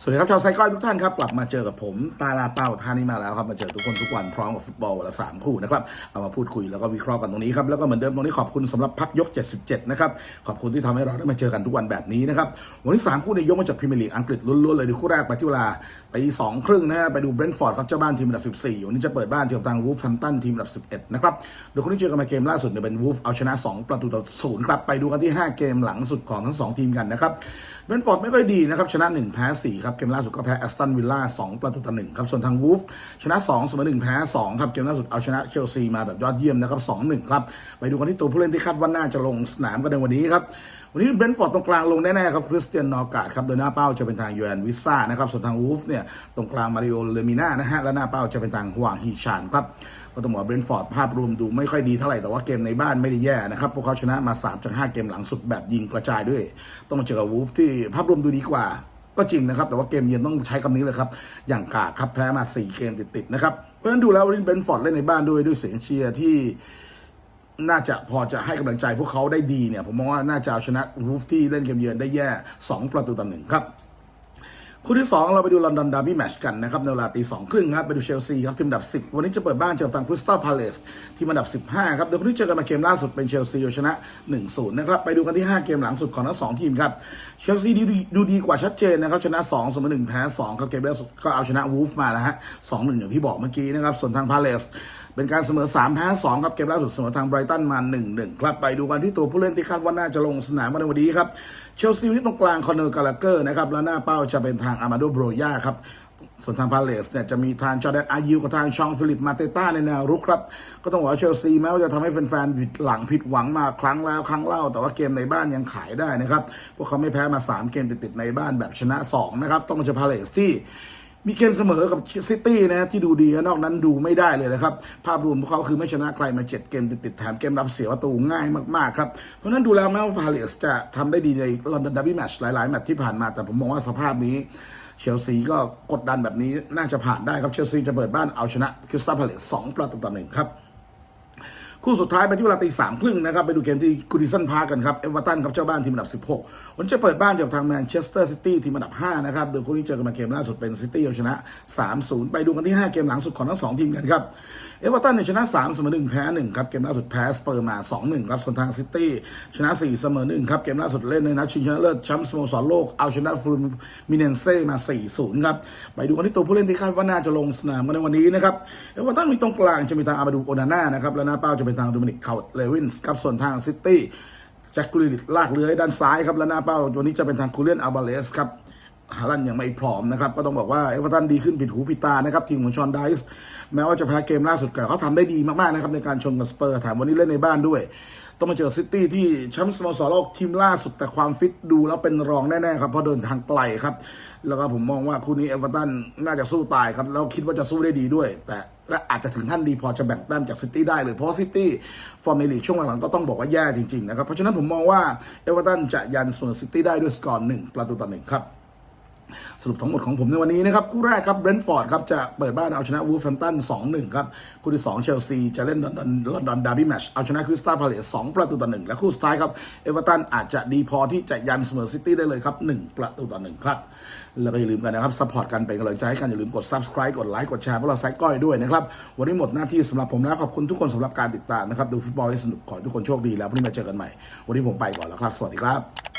สวัสดีครับชาวไซก้อยทุกท่านครับ กลับมาเจอกับผมตาลาเป้าท่านี้มาแล้วครับ มาเจอทุกคนทุกวันพร้อมกับฟุตบอลวันละสามคู่นะครับ เอามาพูดคุยแล้วก็วิเคราะห์กันตรงนี้ครับ แล้วก็เหมือนเดิมตรงนี้ขอบคุณสำหรับพักยก 77 นะครับ ขอบคุณที่ทำให้เราได้มาเจอกันทุกวันแบบนี้นะครับ วันนี้สามคู่ในยกมาจากพรีเมียร์ลีกอังกฤษล้วนๆเลยในคู่แรกไปที่เวลาตีสองครึ่งนะฮะไปดูเบรนท์ฟอร์ดครับเจ้าบ้านทีมอันดับ 14วันนี้จะเปิดบ้านเจอกับทางวูฟแฮมตันทีมอันดับ 11 นะครับโดยคนที่เจอกันมาเกมล่าสุดเนี่ยเป็นวูฟเอาชนะ 2 ประตูต่อศูนย์ครับไปดูกันที่ 5 เกมหลังสุดของทั้งสองทีมกันนะครับเบรนท์ฟอร์ดไม่ค่อยดีนะครับชนะ1แพ้4ครับเกมล่าสุดก็แพ้แอสตันวิลล่า2ประตูต่อ1ครับส่วนทางวูฟชนะ2เสมอ1แพ้2ครับเกมล่าสุดเอาชนะเชลซีมาแบบยอดเยี่ยมนะครับ2-1ครับไปดูกันที่ตัวผู้เล่นที่คาดว่าน่าจะลงสนามกันในวันนี้ครับวันนี้เบรนท์ฟอร์ดตรงกลางลงแน่ๆครับคริสเตียนนอร์การ์ดครับโดยหน้าเป้าจะเป็นทางยูแอนวิซ่านะครับส่วนทางวูฟเนี่ยตรงกลางมาริโอเลมิน่านะฮะและหน้าเป้าจะเป็นทางฮวางฮีชานครับก็ต้องบอกเบรนท์ฟอร์ดภาพรวมดูไม่ค่อยดีเท่าไหร่แต่ว่าเกมในบ้านไม่ได้แย่นะครับพวกเขาชนะมา3จาก5เกมหลังสุดแบบยิงกระจายด้วย ต้องมาเจอกับวูฟที่ภาพรวมดูดีกว่า ก็จริงนะครับ แต่ว่าเกมเยือนต้องใช้คำนี้เลยครับ อย่างกาครับแพ้มา 4 เกมติดๆนะครับ เพราะฉะนั้นดูแล้ววันนี้เบนฟอร์ดเล่นในบ้านด้วยด้วยเสียงเชียร์ที่น่าจะพอจะให้กำลังใจพวกเขาได้ดีเนี่ย ผมมองว่าน่าจะเอาชนะวูฟที่เล่นเกมเยือนได้แย่ 2 ประตูต่อหนึ่งครับ คู่ที่ 2 เราไปดูลอนดอนดาร์บี้แมตชกันนะครับในเวลาตีสองครึ่งครับไปดูเชลซีครับทีมอันดับ 10 วันนี้จะเปิดบ้านเจอกับทางคริสตัลพาเลสทีมอันดับ 15 ครับเดี๋ยวคนที่เจอกันมาเกมล่าสุดเป็นเชลซีเอาชนะ 1-0 นะครับไปดูกันที่ 5 เกมหลังสุดของทั้งสองทีมครับเชลซีดูดีดูดีกว่าชัดเจนนะครับชนะ2เสมอ1แพ้2ครับเกมล่าสุดก็เอาชนะวูฟมาแล้วฮะ2-1อย่างที่บอกเมื่อกี้นะครับส่วนทางพาเลส เป็นการเสมอ 3 แพ้ 2 ครับ เกมล่าสุดเสมอทางไบรตันมา 1-1 ครับ ไปดูกันที่ตัวผู้เล่นที่คาดว่าน่าจะลงสนามในวันนี้ครับ เชลซีที่ตรงกลางคอนเนอร์กาลาเกอร์นะครับแล้วหน้าเป้าจะเป็นทางอามาโดโบรยาครับส่วนทางพาเลสเนี่ยจะมีทางจอร์แดนอายิวกับทางชองฟิลิปมาเตต้าในแนวรุกครับ ก็ต้องบอกว่าเชลซีแม้ว่าจะทำให้แฟนๆผิดหลังผิดหวังมาครั้งแล้วครั้งเล่า แต่ว่าเกมในบ้านยังขายได้นะครับ พวกเขาไม่แพ้มา 3 เกมติดๆในบ้านแบบชนะ 2 นะครับ ต้องเจอพาเลสที่ มีเกมเสมอกับซิตี้นะที่ดูดีนอกนั้นดูไม่ได้เลยนะครับ ภาพรวมพวกเขาคือไม่ชนะใครมา 7 เกมติดๆแถมเกมรับเสียประตูง่ายมากๆครับ เพราะนั้นดูแล้วแม้ว่าพาเลสจะทำได้ดีในลอนดอนดับบี้แมตช์หลายๆ แมตช์ที่ผ่านมาแต่ผมมองว่าสภาพนี้เชลซีก็กดดันแบบนี้น่าจะผ่านได้ครับเชลซีจะเปิดบ้านเอาชนะคริสตัลพาเลสสองประตูต่อหนึ่งครับ คู่สุดท้ายไปที่เวลาตีสามครึ่งนะครับ ไปดูเกมที่กูดิสันพาร์กันครับ เอเวอร์ตันครับเจ้าบ้านทีมอันดับ 16 วันจะเปิดบ้านเจอกับทางแมนเชสเตอร์ซิตี้ทีมอันดับ 5 นะครับโดยคู่นี้เจอกันมาเกมล่าสุดเป็นซิตี้เอาชนะ 3-0 ไปดูกันที่ 5 เกมหลังสุดของทั้ง 2 ทีมกันครับ เอเวอร์ตันเนี่ยชนะ 3 เสมอ 1 แพ้ 1 ครับ เกมล่าสุดแพ้สเปอร์มา 2-1 ครับส่วนทางซิตี้ชนะ 4 เสมอ 1 ครับ เกมล่าสุดเล่นในนัดชิงชนะเลิศแชมป์สโมสรโลกเอาชนะฟลูมิเนนเซ่มา 4-0 ครับ ไปดูกันที่ตัวผู้เล่นที่คาดว่าน่าจะลงสนามในวันนี้นะครับ เอเวอร์ตันมีตรงกลางจะมีทางอามาดูโอนาน่านะครับ และหน้าเป้าจะเป็นทางโดมินิกเคาเลวินส์ครับส่วนทางซิตี้แจ็คกรีลิตลากเลื้อยด้านซ้ายครับและหน้าเป้าตัวนี้จะเป็นทางคูเลียนอัลบาเลสครับ ฮาลันยังไม่พร้อมนะครับ ก็ต้องบอกว่าเอเวอร์ตันดีขึ้นผิดหูผิดตานะครับ ทีมของชอนไดส์แม้ว่าจะแพ้เกมล่าสุดแต่เขาทำได้ดีมาก ๆ นะครับ ในการชนกับสเปอร์แถมวันนี้เล่นในบ้านด้วย ต้องมาเจอซิตี้ที่แชมป์สโมสรโลกทีมล่าสุดแต่ความฟิตดูแล้วเป็นรองแน่ ๆ ครับเพราะเดินทางไกลครับ แล้วก็ผมมองว่าคู่นี้เอเวอร์ตันน่าจะสู้ตายครับแล้วคิดว่าจะสู้ได้ดีด้วย แต่และอาจจะถึงขั้นดีพอจะแบ่งแต้มจากซิตี้ได้เลยเพราะซิตี้ฟอร์มในลีกช่วงหลังๆก็ต้องบอกว่าแย่จริงๆนะครับเพราะฉะนั้นผมมองว่าเอเวอร์ตันจะยันส่วนซิตี้ได้ด้วยสกอร์หนึ่งประตูต่อหนึ่งครับ สรุปทั้งหมดของผมในวันนี้นะครับ คู่แรกครับเบรนท์ฟอร์ดครับจะเปิดบ้านเอาชนะวูฟแฮมตัน2-1 ครับ คู่ที่ 2 เชลซีจะเล่นลอนดอนลอนดอนดาร์บี้แมชเอาชนะคริสตัลพาเลส2ประตูต่อ1และคู่สุดท้ายครับเอเวอร์ตันอาจจะดีพอที่จะยันเสมอซิตี้ได้เลยครับ 1 ประตูต่อ1ครับแล้วก็อย่าลืมกันนะครับสปอร์ตกันเป็นกำลังใจให้กันอย่าลืมกด subscribe กดไลค์กดแชร์พวกเราไซก้อยด้วยนะครับวันนี้หมดหน้าที่สำหรับผมแล้วขอบคุณทุกคนสำหรับการติดตามนะครับดูฟุตบอลให้สนุกขอให้ทุกคนโชคดีแล้วพรุ่งนี้มาเจอกันใหม่ วันนี้ผมไปก่อนแล้วครับ สวัสดีครับ